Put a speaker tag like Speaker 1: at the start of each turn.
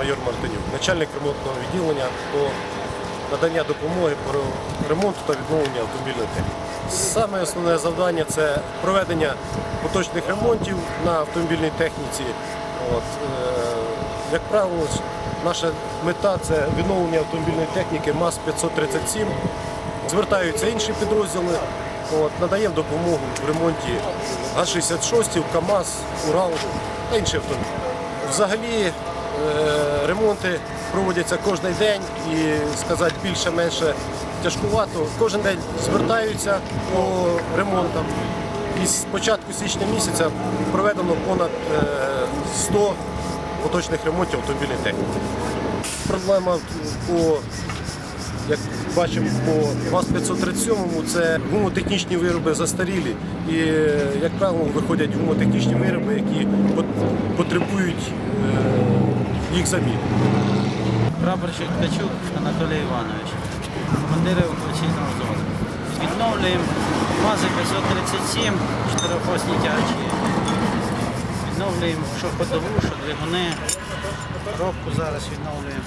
Speaker 1: майор Мартинюк, начальник ремонтного відділення по надання допомоги по ремонту та відновленню автомобільної техніки. Саме основне завдання це проведення поточних ремонтів на автомобільній техніці. От, е, як правило, наша мета це відновлення автомобільної техніки МАЗ-537. Звертаються інші підрозділи, от, надаємо допомогу в ремонті ГАЗ-66, КАМАЗ, Урал та інші автомобілі. Взагалі ремонти проводяться кожен день і сказати більше-менше тяжкувато. Кожен день звертаються по ремонтам. І з початку січня місяця проведено понад е, 100 поточних ремонтів автомобільної техніки. Проблема по як бачимо по ВАЗ-537 це гумотехнічні вироби застарілі. І, е, як правило, виходять гумотехнічні вироби, які потребують е, їх самі.
Speaker 2: Прапорщик Ткачук Анатолій Іванович, командир евакуаційного зону. Відновлюємо МАЗи 537, чотирьохосні тягачі. Відновлюємо що ходову, що двигуни. Коробку зараз відновлюємо.